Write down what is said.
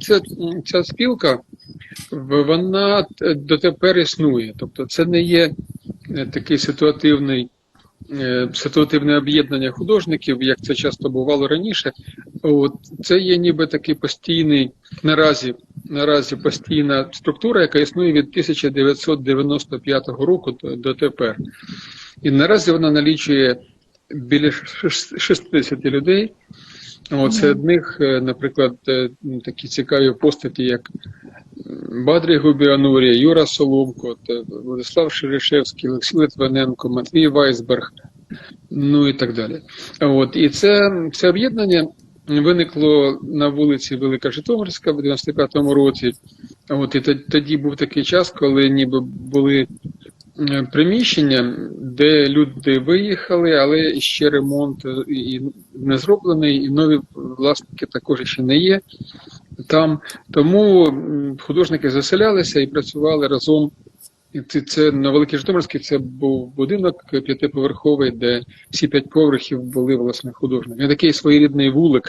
Ця, ця спілка вона дотепер існує. Тобто це не є е, такий ситуативний, е, ситуативне об'єднання художників, як це часто бувало раніше. От, це є ніби такий постійний наразі, наразі постійна структура, яка існує від 1995 року до, дотепер. І наразі вона налічує біля 60 людей. От, серед них, е, наприклад, е, такі цікаві постаті, як м, Бадрій Губіанурія, Юра Соломко, Владислав Шерешевський, Олексій Литвиненко, Матвій Вайсберг, ну і так далі. От, і це, це об'єднання виникло на вулиці Велика Житомирська в 95-му році. От, і тод- тоді був такий час, коли ніби були е, приміщення, де люди виїхали, але ще ремонт е, і не зроблений, і нові власники також ще не є там. Тому художники заселялися і працювали разом. Це, це на Великій Житомирській це був будинок п'ятиповерховий, де всі п'ять поверхів були власне художники. Такий своєрідний вулик